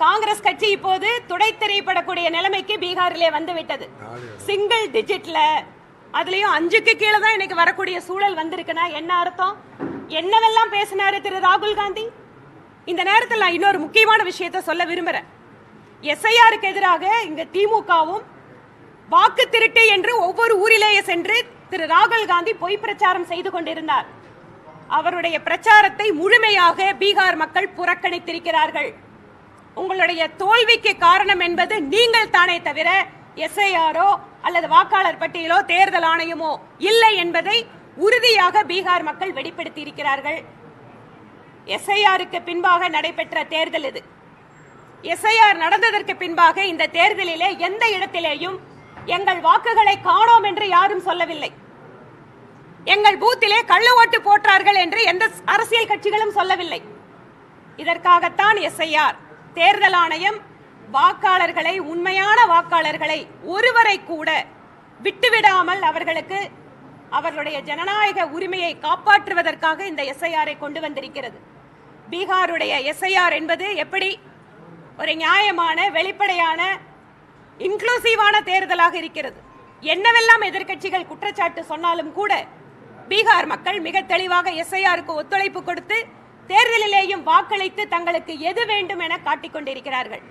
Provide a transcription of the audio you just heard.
காங்கிரஸ் கட்சி இப்போது துடை திரைப்படக்கூடிய நிலைமைக்கு பீகாரிலே வந்துவிட்டது. சிங்கிள் டிஜிட்ல அதுலயும் அஞ்சுக்கு கீழே தான் இன்னைக்கு வரக்கூடிய சூழல் வந்திருக்குன்னா என்ன அர்த்தம்? என்னவெல்லாம் பேசினாரு திரு ராகுல் காந்தி? இந்த நேரத்தில் நான் இன்னொரு முக்கியமான விஷயத்தை சொல்ல விரும்புறேன். எஸ்ஐஆருக்கு எதிராக இங்க திமுகவும் வாக்கு திருட்டு என்று ஒவ்வொரு ஊரிலேயே சென்று திரு ராகுல் காந்தி பொய் பிரச்சாரம் செய்து கொண்டிருந்தார். அவருடைய பிரச்சாரத்தை முழுமையாக பீகார் மக்கள் புறக்கணித்திருக்கிறார்கள். உங்களுடைய தோல்விக்கு காரணம் என்பது நீங்கள் தானே தவிர எஸ்ஐஆரோ அல்லது வாக்காளர் பட்டியலோ தேர்தல் ஆணையமோ இல்லை என்பதை உறுதியாக பீகார் மக்கள் வெளிப்படுத்தி இருக்கிறார்கள். எஸ்ஐஆருக்கு பின்பாக நடைபெற்ற தேர்தல் இது. எஸ்ஐஆர் நடந்ததற்கு பின்பாக இந்த தேர்தலிலே எந்த இடத்திலேயும் எங்கள் வாக்குகளை காணோம் என்று யாரும் சொல்லவில்லை. எங்கள் பூத்திலே கள்ள ஓட்டு போட்டார்கள் என்று எந்த அரசியல் கட்சிகளும் சொல்லவில்லை. இதற்காகத்தான் எஸ்ஐஆர் தேர்தல் ஆணையம் வாக்காளர்களை உண்மையான வாக்காளர்களை ஒருவரை கூட விட்டுவிடாமல் அவர்களுக்கு அவர்களுடைய ஜனநாயக உரிமையை காப்பாற்றுவதற்காக இந்த எஸ்ஐஆரை கொண்டு வந்திருக்கிறது. பீகாருடைய எஸ்ஐஆர் என்பது எப்படி ஒரு நியாயமான வெளிப்படையான இன்க்ளூசிவான தேர்தலாக இருக்கிறது. என்னவெல்லாம் எதிர்க்கட்சிகள் குற்றச்சாட்டு சொன்னாலும் கூட பீகார் மக்கள் மிக தெளிவாக எஸ்ஐஆருக்கு ஒத்துழைப்பு கொடுத்து தேர்தலிலேயும் வாக்களித்து தங்களுக்கு எது வேண்டும் என காட்டிக் கொண்டிருக்கிறார்கள்